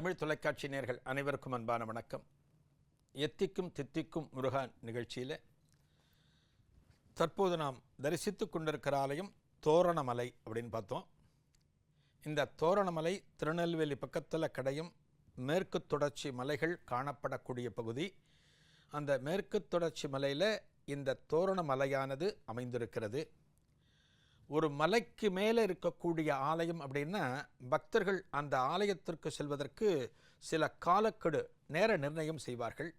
தமிழ் தொலைக்காட்சி நேர்கள் அனைவருக்கும் அன்பான வணக்கம். எத்திக்கும் தித்திக்கும் முருகான் நிகழ்ச்சியில் தற்போது நாம் தரிசித்து கொண்டிருக்கிற ஆலயம் தோரணமலை அப்படின்னு பார்த்தோம். இந்த தோரணமலை திருநெல்வேலி பக்கத்தில் கடையும் மேற்கு தொடர்ச்சி மலைகள் காணப்படக்கூடிய பகுதி. அந்த மேற்கு தொடர்ச்சி மலையில் இந்த தோரணமலையானது அமைந்திருக்கிறது. ஒரு மலைக்கு மேலே இருக்கக்கூடிய ஆலயம் அப்படின்னா பக்தர்கள் அந்த ஆலயத்திற்கு செல்வதற்கு சில காலக்கெடு நேர நிர்ணயம் செய்வார்கள்.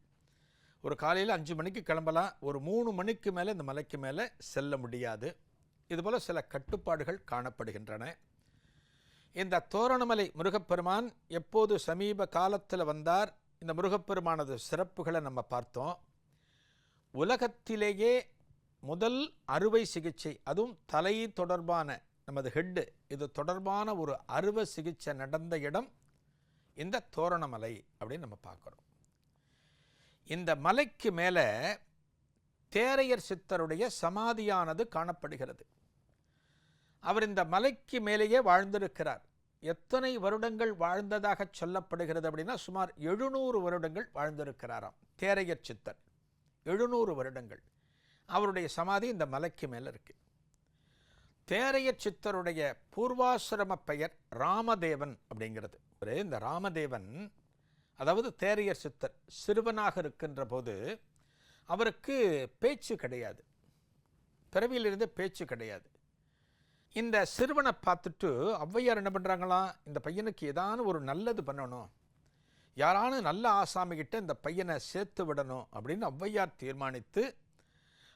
ஒரு காலையில் அஞ்சு மணிக்கு கிளம்பலாம் ஒரு மூணு மணிக்கு மேலே இந்த மலைக்கு மேலே செல்ல முடியாது. இதுபோல் சில கட்டுப்பாடுகள் காணப்படுகின்றன. இந்த தோரணமலை முருகப்பெருமான் எப்போது சமீப காலத்தில் வந்தார் இந்த முருகப்பெருமானது சிறப்புகளை நம்ம பார்த்தோம். உலகத்திலேயே முதல் அறுவை சிகிச்சை அதுவும் தலை தொடர்பான நமது ஹெட்டு இது தொடர்பான ஒரு அறுவை சிகிச்சை நடந்த இடம் இந்த தோரணமலை அப்படின்னு நம்ம பார்க்குறோம். இந்த மலைக்கு மேலே தேரையர் சித்தருடைய சமாதியானது காணப்படுகிறது. அவர் இந்த மலைக்கு மேலேயே வாழ்ந்திருக்கிறார். எத்தனை வருடங்கள் வாழ்ந்ததாக சொல்லப்படுகிறது அப்படின்னா சுமார் எழுநூறு வருடங்கள் வாழ்ந்திருக்கிறாராம் தேரையர் சித்தர். எழுநூறு வருடங்கள். அவருடைய சமாதி இந்த மலைக்கு மேலே இருக்கு. தேரையர் சித்தருடைய பூர்வாசிரம பெயர் ராமதேவன் அப்படிங்கிறது. ஒரு இந்த ராமதேவன் அதாவது தேரையர் சித்தர் சிறுவனாக இருக்கின்ற போது அவருக்கு பேச்சு கிடையாது. பிறவியிலிருந்து பேச்சு கிடையாது. இந்த சிறுவனை பார்த்துட்டு ஔவையார் என்ன பண்ணுறாங்களாம் இந்த பையனுக்கு ஏதான ஒரு நல்லது பண்ணணும். யாரானு நல்ல ஆசாமிகிட்ட இந்த பையனை சேர்த்து விடணும் அப்படின்னு ஔவையார் தீர்மானித்து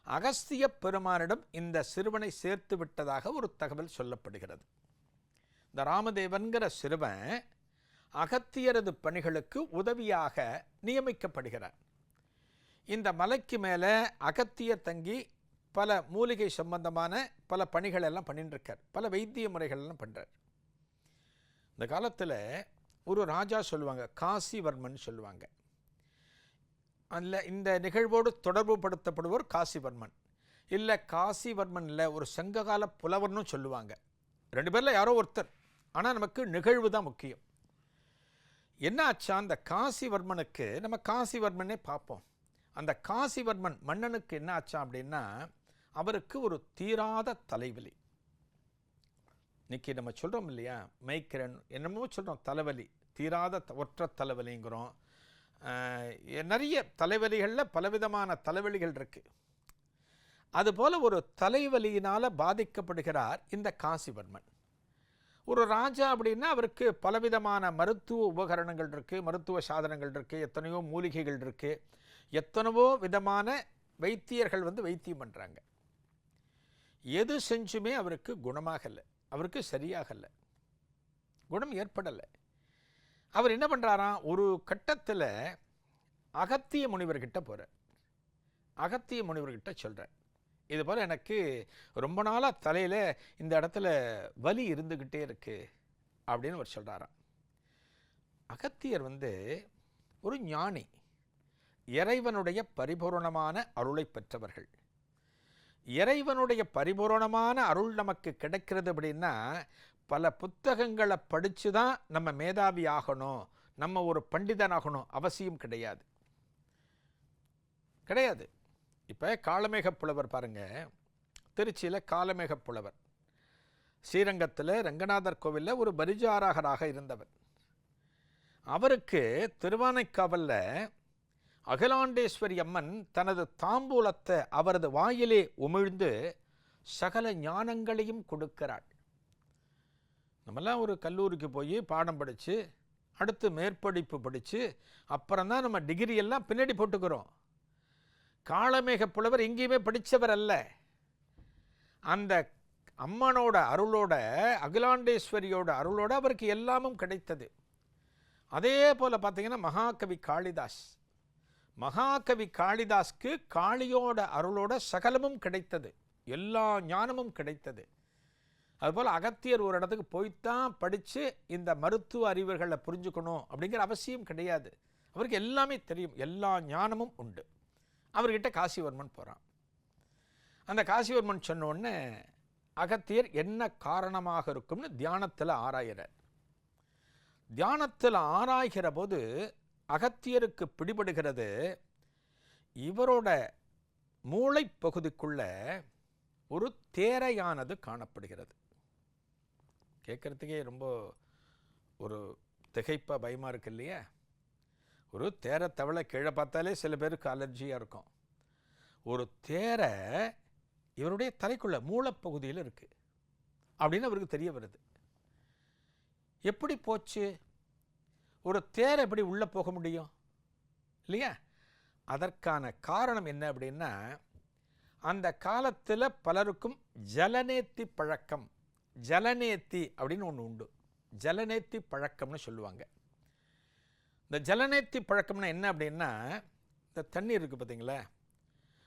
அகஸ்திய பெருமானிடம் இந்த சிறுவனை சேர்த்து விட்டதாக ஒரு தகவல் சொல்லப்படுகிறது. இந்த ராமதேவன்கிற சிறுவன் அகத்தியரது பணிகளுக்கு உதவியாக நியமிக்கப்படுகிறார். இந்த மலைக்கு மேலே அகத்தியர் தங்கி பல மூலிகை சம்பந்தமான பல பணிகள் எல்லாம் பண்ணிட்டுருக்கார் பல வைத்திய முறைகள் எல்லாம் பண்ணுறார் இந்த காலத்தில் ஒரு ராஜா சொல்லுவாங்க காசிவர்மன் சொல்லுவாங்க. அதில் இந்த நிகழ்வோடு தொடர்பு படுத்தப்படுவோர் காசிவர்மன். இல்லை காசிவர்மன் இல்லை ஒரு சங்ககால புலவர்னு சொல்லுவாங்க. ரெண்டு பேரில் யாரோ ஒருத்தர். ஆனால் நமக்கு நிகழ்வு தான் முக்கியம். என்ன ஆச்சா அந்த காசிவர்மனுக்கு நம்ம காசிவர்மனே பார்ப்போம். அந்த காசிவர்மன் மன்னனுக்கு என்ன ஆச்சா அப்படின்னா அவருக்கு ஒரு தீராத தலைவலி. இன்னைக்கு நம்ம சொல்கிறோம் இல்லையா மைக்கிரன் என்னமோ சொல்கிறோம் தலைவலி தீராத ஒற்ற ஒற்றை தலைவலிங்கிறோம். நிறைய தலைவலிகளில் பலவிதமான தலைவலிகள் இருக்குது அதுபோல் ஒரு தலைவலியினால் பாதிக்கப்படுகிறார் இந்த காசிவர்மன். ஒரு ராஜா அப்படின்னா அவருக்கு பலவிதமான மருத்துவ உபகரணங்கள் இருக்குது மருத்துவ சாதனங்கள் இருக்குது எத்தனையோ மூலிகைகள் இருக்குது எத்தனையோ விதமான வைத்தியர்கள் வந்து வைத்தியம் பண்ணுறாங்க எது செஞ்சுமே அவருக்கு குணமாகலை அவருக்கு சரியாகலை. குணம் ஏற்படலை. அவர் என்ன பண்ணுறாராம் ஒரு கட்டத்தில் அகத்திய முனிவர்கிட்ட போகிறார் அகத்திய முனிவர்கிட்ட சொல்கிறார் இது போல் எனக்கு ரொம்ப நாளாக தலையில் இந்த இடத்துல வலி இருந்துக்கிட்டே இருக்கு அப்படின்னு அவர் சொல்கிறாராம் அகத்தியர் வந்து ஒரு ஞானி இறைவனுடைய பரிபூரணமான அருளை பெற்றவர்கள். இறைவனுடைய பரிபூரணமான அருள் நமக்கு கிடைக்கிறது அப்படின்னா பல புத்தகங்களை படித்து தான் நம்ம மேதாவி ஆகணும். நம்ம ஒரு பண்டிதன் ஆகணும் அவசியம் கிடையாது. கிடையாது. இப்போ காலமேக புலவர் பாருங்க. திருச்சியில் காலமேக புலவர் ஸ்ரீரங்கத்தில் ரங்கநாதர் கோவிலில் ஒரு பரிஜாரகராக இருந்தவர். அவருக்கு திருவானைக்காவலில் அகிலாண்டேஸ்வரி அம்மன் தனது தாம்பூலத்தை அவரது வாயிலே உமிழ்ந்து சகல ஞானங்களையும் கொடுக்கிறாள். நம்மலாம் ஒரு கல்லூரிக்கு போய் பாடம் படித்து அடுத்து மேற்படிப்பு படித்து அப்புறம் தான் நம்ம டிகிரி எல்லாம் பின்னாடி போட்டுக்கிறோம். காளமேக புலவர் எங்கேயுமே படித்தவர் அல்ல. அந்த அம்மனோட அருளோட அகிலாண்டேஸ்வரியோட அருளோட அவருக்கு எல்லாமும் கிடைத்தது. அதே போல் பார்த்தீங்கன்னா மகாகவி காளிதாஸ். மகாகவி காளிதாஸ்க்கு காளியோட அருளோட சகலமும் கிடைத்தது. எல்லா ஞானமும் கிடைத்தது. அதுபோல் அகத்தியர் ஒரு இடத்துக்கு போய்த்தான் படித்து இந்த மருத்துவ அறிவுகளை புரிஞ்சுக்கணும் அப்படிங்கிற அவசியம் கிடையாது. அவருக்கு எல்லாமே தெரியும். எல்லா ஞானமும் உண்டு. அவர்கிட்ட காசிவர்மன் போகிறான் அந்த காசிவர்மன் சொன்னோடனே அகத்தியர் என்ன காரணமாக இருக்கும்னு தியானத்தில் ஆராயிறார். தியானத்தில் ஆராய்கிற போது அகத்தியருக்கு பிடிபடுகிறது இவரோட மூளைப் பகுதிக்குள்ள ஒரு தேரையானது காணப்படுகிறது. கேட்குறதுக்கே ரொம்ப ஒரு திகைப்பாக பயமாக இருக்கு இல்லையா? ஒரு தேரை தவளை கீழே பார்த்தாலே சில பேருக்கு அலர்ஜியாக இருக்கும். ஒரு தேரை இவருடைய தலைக்குள்ள மூலப்பகுதியில் இருக்குது அப்படின்னு அவருக்கு தெரிய வருது. எப்படி போச்சு? ஒரு தேரை எப்படி உள்ளே போக முடியும்? இல்லையா? அதற்கான காரணம் என்ன அப்படின்னா அந்த காலத்தில் பலருக்கும் ஜலநேத்தி பழக்கம் ஜலநேத்தி அப்படின்னு ஒன்று உண்டு. ஜலநேத்தி பழக்கம்னு சொல்லுவாங்க. இந்த ஜலநேத்தி பழக்கம்னா என்ன அப்படின்னா இந்த தண்ணீர் இருக்குது பார்த்தீங்களா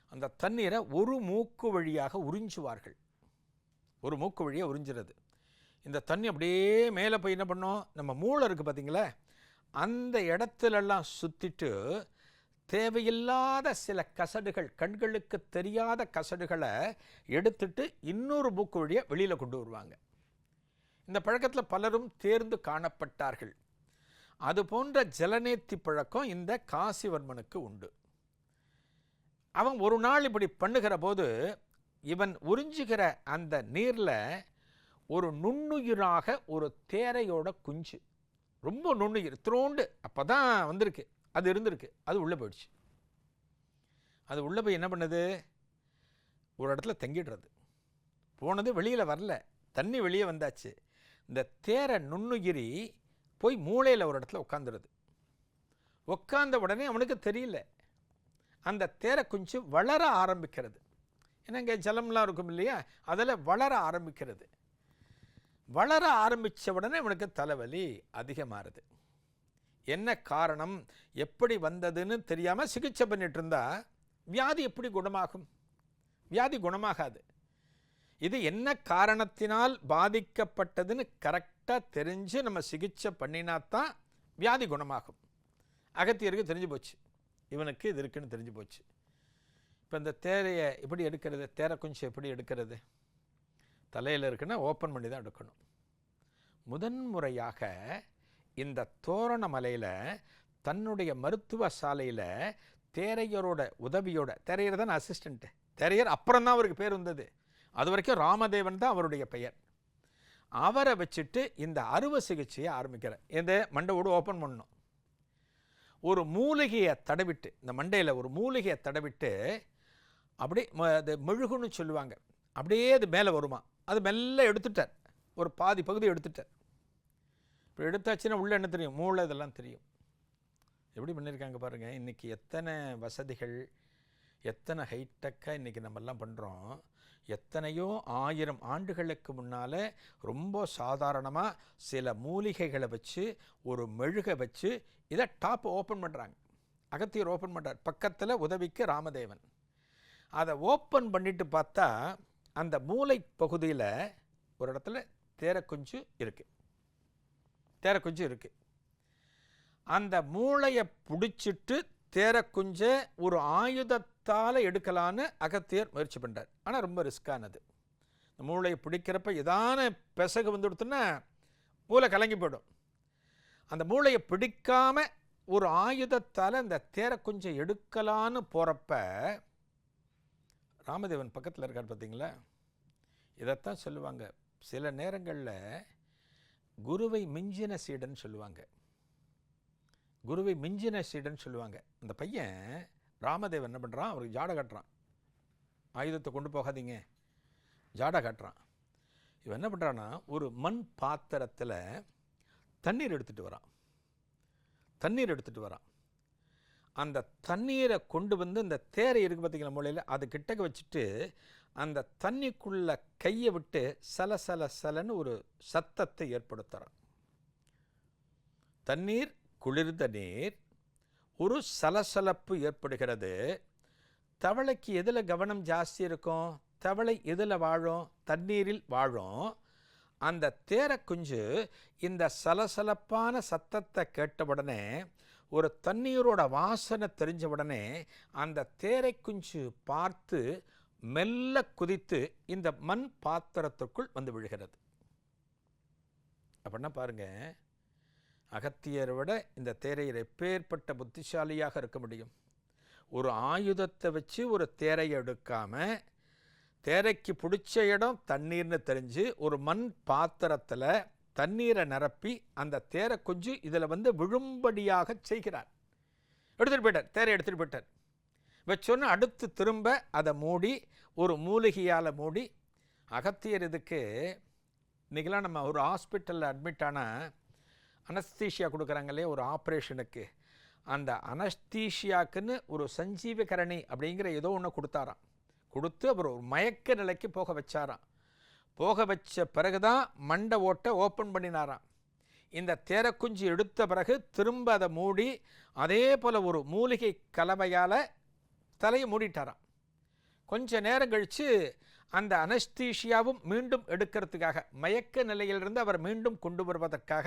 அந்த தண்ணீரை ஒரு மூக்கு வழியாக உறிஞ்சுவார்கள். ஒரு மூக்கு வழியாக உறிஞ்சுறது. இந்த தண்ணி அப்படியே மேலே போய் என்ன பண்ணோம்? நம்ம மூளை இருக்குது பார்த்தீங்களா அந்த இடத்துலலாம் சுற்றிட்டு தேவையில்லாத சில கசடுகள் கண்களுக்கு தெரியாத கசடுகளை எடுத்துட்டு இன்னொரு மூக்கு வழியாக வெளியில் கொண்டு வருவாங்க. இந்த பழக்கத்தில் பலரும் தேர்ந்து காணப்பட்டார்கள். அது போன்ற ஜலநேத்தி பழக்கம் இந்த காசிவர்மனுக்கு உண்டு. அவன் ஒரு நாள் இப்படி பண்ணுகிற போது இவன் உறிஞ்சுகிற அந்த நீரில் ஒரு நுண்ணுயிராக ஒரு தேரையோட குஞ்சு. ரொம்ப நுண்ணுயிர் திரோண்டு. அப்போ தான் வந்திருக்கு. அது இருந்திருக்கு. அது உள்ளே போயிடுச்சு. அது உள்ளே போய் என்ன பண்ணுது? ஒரு இடத்துல தங்கிடுறது. போனது வெளியில் வரல. தண்ணி வெளியே வந்தாச்சு. இந்த தேரை நுண்ணுகிரி போய் மூளையில் ஒரு இடத்துல உட்காந்துருது உட்காந்த உடனே அவனுக்கு தெரியல. அந்த தேரை குஞ்சு வளர ஆரம்பிக்கிறது. ஏன்னா இங்கே ஜலம்லாம் இருக்கும் இல்லையா? அதில் வளர ஆரம்பிக்கிறது. வளர ஆரம்பித்த உடனே அவனுக்கு தலைவலி அதிகமாகுது. என்ன காரணம்? எப்படி வந்ததுன்னு தெரியாமல் சிகிச்சை பண்ணிட்டு இருந்தா வியாதி எப்படி குணமாகும்? வியாதி குணமாகாது. இது என்ன காரணத்தினால் பாதிக்கப்பட்டதுன்னு கரெக்டாக தெரிஞ்சு நம்ம சிகிச்சை பண்ணினாத்தான் வியாதி குணமாகும். அகத்தியருக்கு தெரிஞ்சு போச்சு. இவனுக்கு இது இருக்குன்னு தெரிஞ்சு போச்சு. இப்போ இந்த தேரையை எப்படி எடுக்கிறது? தேரை குஞ்சு எப்படி எடுக்கிறது? தலையில் இருக்குன்னா ஓப்பன் பண்ணி தான் எடுக்கணும். முதன்முறையாக இந்த தோரணமலையில் தன்னுடைய மருத்துவ சாலையில் தேரையரோட உதவியோட தேரையர் தான் அசிஸ்டண்ட்டு தேரையர் அப்புறம் தான் அவருக்கு பேர் வந்தது. அது வரைக்கும் ராமதேவன் தான் அவருடைய பெயர். அவரை வச்சுட்டு இந்த அறுவை சிகிச்சையை ஆரம்பிக்கிறார். இந்த மண்டையோடு ஓப்பன் பண்ணணும். ஒரு மூலிகையை தடவிட்டு இந்த மண்டையில் ஒரு மூலிகையை தடவிட்டு அப்படியே ம- அது மெழுகுன்னு சொல்லுவாங்க. அப்படியே அது மேலே வருமா. அது மெல்ல எடுத்துட்டார். ஒரு பாதி பகுதி எடுத்துட்டார். இப்போ எடுத்தாச்சுன்னா உள்ளே என்ன தெரியும்? மூளை இதெல்லாம் தெரியும். எப்படி பண்ணியிருக்காங்க பாருங்கள் இன்றைக்கி எத்தனை வசதிகள் எத்தனை ஹைடெக்காக இன்றைக்கி நம்மெல்லாம் பண்ணுறோம் எத்தனையோ ஆயிரம் ஆண்டுகளுக்கு முன்னால் ரொம்ப சாதாரணமாக சில மூலிகைகளை வச்சு ஒரு மெழுகை வச்சு இதை டாப் ஓப்பன் பண்ணுறாங்க அகத்தியர் ஓப்பன் பண்ணுறார் பக்கத்தில் உதவிக்கு ராமதேவன். அதை ஓப்பன் பண்ணிட்டு பார்த்தா அந்த மூளை பகுதியில் ஒரு இடத்துல தேரக்குஞ்சு இருக்குது தேரக்குஞ்சு இருக்குது அந்த மூளையை பிடிச்சிட்டு தேரக்குஞ்சை ஒரு ஆயுதத்தால் எடுக்கலான்னு அகத்தியர் முயற்சி பண்ணுறார் ஆனால் ரொம்ப ரிஸ்கானது இந்த மூளையை பிடிக்கிறப்ப ஏதான பிசகு வந்து கொடுத்தோன்னா மூளை கலங்கி போயிடும். அந்த மூளையை பிடிக்காமல் ஒரு ஆயுதத்தால் அந்த தேரக்குஞ்சை எடுக்கலான்னு போகிறப்ப ராமதேவன் பக்கத்தில் இருக்கார் பார்த்தீங்களா இதைத்தான் சொல்லுவாங்க. சில நேரங்களில் குருவை மிஞ்சின சீடன் சொல்லுவாங்க. குருவை மிஞ்சின சீடன் சொல்லுவாங்க. அந்த பையன் ராமதேவன் என்ன பண்ணுறான் அவருக்கு ஜாடை காட்டுறான். ஆயுதத்தை கொண்டு போகாதீங்க. ஜாடை காட்டுறான். இவன் என்ன பண்ணுறான்னா ஒரு மண் பாத்திரத்தில் தண்ணீர் எடுத்துகிட்டு வரான். தண்ணீர் எடுத்துகிட்டு வரான். அந்த தண்ணீரை கொண்டு வந்து இந்த தேரை இருக்குது பார்த்தீங்களா மூலையில் அது கிட்டக்க வச்சுட்டு அந்த தண்ணிக்குள்ள கையை விட்டு சல சல சலன்னு ஒரு சத்தத்தை ஏற்படுத்துகிறான் தண்ணீர் குளிர்ந்த நீர் ஒரு சலசலப்பு ஏற்படுகிறது. தவளைக்கு எதில் கவனம் ஜாஸ்தி இருக்கும்? தவளை எதில் வாழும்? தண்ணீரில் வாழும். அந்த தேரக்குஞ்சு இந்த சலசலப்பான சத்தத்தை கேட்ட உடனே ஒரு தண்ணீரோட வாசனை தெரிஞ்ச உடனே அந்த தேரை குஞ்சு பார்த்து மெல்ல குதித்து இந்த மண் பாத்திரத்துக்குள் வந்து விழுகிறது. அப்படின்னா பாருங்க அகத்தியரை விட இந்த தேரையர் எப்பேற்பட்ட புத்திசாலியாக இருக்க முடியும். ஒரு ஆயுதத்தை வச்சு ஒரு தேரையை எடுக்காம தேரைக்கு பிடிச்ச இடம் தண்ணீர்னு தெரிஞ்சு ஒரு மண் பாத்திரத்தில் தண்ணீரை நிரப்பி அந்த தேரை கொஞ்சம் இதில் வந்து விழும்படியாக செய்கிறார். எடுத்துகிட்டு போயிட்டார் தேரை எடுத்துகிட்டு போயிட்டார். வச்சோன்னு அடுத்து திரும்ப அதை மூடி ஒரு மூலிகையால் மூடி அகத்தியர் இதுக்கு இன்றைக்கெலாம் நம்ம ஒரு ஹாஸ்பிட்டலில் அட்மிட் ஆனால் அனஸ்தீஷியா கொடுக்குறாங்களே ஒரு ஆப்ரேஷனுக்கு. அந்த அனஸ்தீஷியாக்குன்னு ஒரு சஞ்சீவகரணி அப்படிங்கிற ஏதோ ஒன்று கொடுத்தாராம். கொடுத்து அவர் ஒரு மயக்க நிலைக்கு போக வச்சாராம். போக வச்ச பிறகு தான் மண்டை ஓட்டை ஓப்பன் பண்ணினாராம். இந்த தேரக்குஞ்சு எடுத்த பிறகு திரும்ப அதை மூடி அதே போல் ஒரு மூலிகை கலவையால் தலையை மூடிட்டாராம். கொஞ்ச நேரம் கழித்து அந்த அனஸ்தீஷியாவும் மீண்டும் எடுக்கிறதுக்காக மயக்க நிலையிலிருந்து அவர் மீண்டும் கொண்டு வருவதற்காக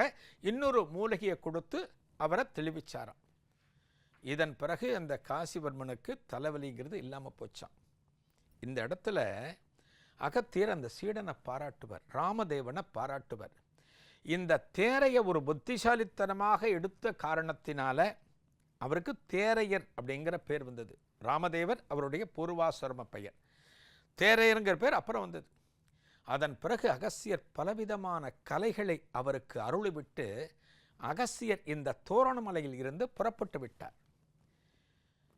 இன்னொரு மூலிகையை கொடுத்து அவரை தெளிவிச்சாராம். இதன் பிறகு அந்த காசிவர்மனுக்கு தலைவலிங்கிறது இல்லாமல் போச்சான் இந்த இடத்துல அகத்தியர் அந்த சீடனை பாராட்டுவர் ராமதேவனை பாராட்டுவர். இந்த தேரையை ஒரு புத்திசாலித்தனமாக எடுத்த காரணத்தினால அவருக்கு தேரையர் அப்படிங்கிற பேர் வந்தது. ராமதேவர் அவருடைய பூர்வாசிரம பெயர். தேரையருங்கிற பேர் அப்புறம் வந்தது. அதன் பிறகு அகஸ்தியர் பலவிதமான கலைகளை அவருக்கு அருளிவிட்டு அகஸ்தியர் இந்த தோரணமலையில் இருந்து புறப்பட்டு விட்டார்.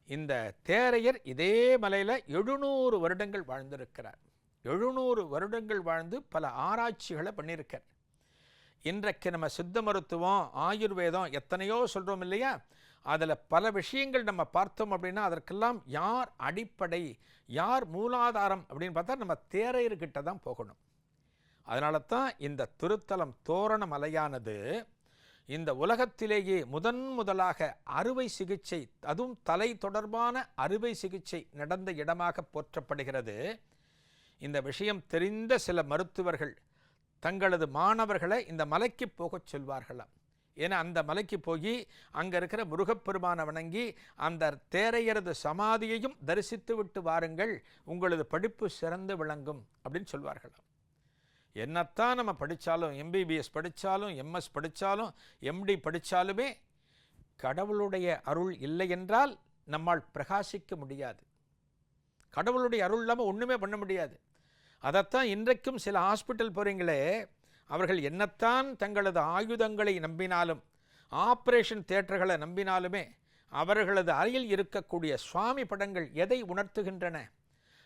இந்த தேரையர் இதே மலையில் எழுநூறு வருடங்கள் வாழ்ந்திருக்கிறார். எழுநூறு வருடங்கள் வாழ்ந்து பல ஆராய்ச்சிகளை பண்ணியிருக்கார். இன்றைக்கு நம்ம சித்த மருத்துவம் ஆயுர்வேதம் எத்தனையோ சொல்கிறோம் இல்லையா? அதில் பல விஷயங்கள் நம்ம பார்த்தோம் அப்படின்னா அதற்கெல்லாம் யார் அடிப்படை யார் மூலாதாரம் அப்படின்னு பார்த்தா நம்ம தேரையர்கிட்ட தான் போகணும். அதனால தான் இந்த திருத்தலம் தோரண மலையானது இந்த உலகத்திலேயே முதன் முதலாக அறுவை சிகிச்சை அதுவும் தலை தொடர்பான அறுவை சிகிச்சை நடந்த இடமாக போற்றப்படுகிறது. இந்த விஷயம் தெரிந்த சில மருத்துவர்கள் தங்களது மாணவர்களை இந்த மலைக்கு போகச் சொல்வார்களாம். ஏன்னா அந்த மலைக்கு போய் அங்கே இருக்கிற முருகப்பெருமானை வணங்கி அந்த தேரையரது சமாதியையும் தரிசித்து விட்டு வாருங்கள் உங்களது படிப்பு சிறந்து விளங்கும் அப்படின்னு சொல்வார்களாம் என்னத்தான் நம்ம படித்தாலும் எம்பிபிஎஸ் படித்தாலும் எம்எஸ் படித்தாலும் எம்டி படித்தாலுமே கடவுளுடைய அருள் இல்லை என்றால் நம்மால் பிரகாசிக்க முடியாது. கடவுளுடைய அருள் இல்லாமல் ஒன்றுமே பண்ண முடியாது. அதைத்தான் இன்றைக்கும் சில ஹாஸ்பிட்டல் போகிறீங்களே அவர்கள் என்னத்தான் தங்களது ஆயுதங்களை நம்பினாலும் ஆப்ரேஷன் தேட்டர்களை நம்பினாலுமே அவர்களது அறையில் இருக்கக்கூடிய சுவாமி படங்கள் எதை உணர்த்துகின்றன?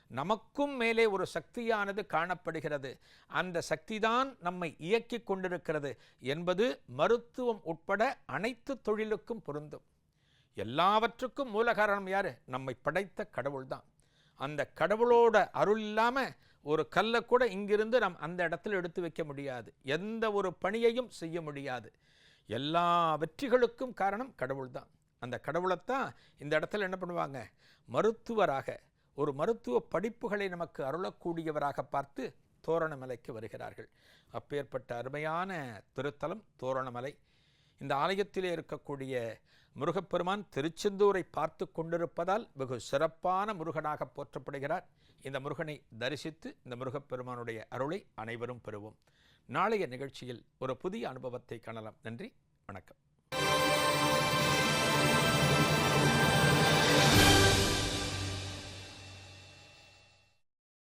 நமக்கும் மேலே ஒரு சக்தியானது காணப்படுகிறது. அந்த சக்திதான் நம்மை இயக்கிக் கொண்டிருக்கிறது என்பது மருத்துவம் உட்பட அனைத்து தொழிலுக்கும் பொருந்தும். எல்லாவற்றுக்கும் மூல காரணம் யாரு? நம்மை படைத்த கடவுள்தான். அந்த கடவுளோட அருள் இல்லாமல் ஒரு கல்லை கூட இங்கிருந்து நாம் அந்த இடத்துல எடுத்து வைக்க முடியாது. எந்த ஒரு பணியையும் செய்ய முடியாது. எல்லா வெற்றிகளுக்கும் காரணம் கடவுள் தான். அந்த கடவுளைத்தான் இந்த இடத்துல என்ன பண்ணுவாங்க? மருத்துவராக ஒரு மருத்துவ படிப்புகளை நமக்கு அருளக்கூடியவராக பார்த்து தோரணமலைக்கு வருகிறார்கள். அப்பேற்பட்ட அருமையான திருத்தலம் தோரணமலை. இந்த ஆலயத்திலே இருக்கக்கூடிய முருகப்பெருமான் திருச்செந்தூரை பார்த்து கொண்டிருப்பதால் வெகு சிறப்பான முருகனாக போற்றப்படுகிறார். இந்த முருகனை தரிசித்து இந்த முருகப்பெருமானுடைய அருளை அனைவரும் பெறுவோம். நாளைய நிகழ்ச்சியில் ஒரு புதிய அனுபவத்தை காணலாம். நன்றி வணக்கம்.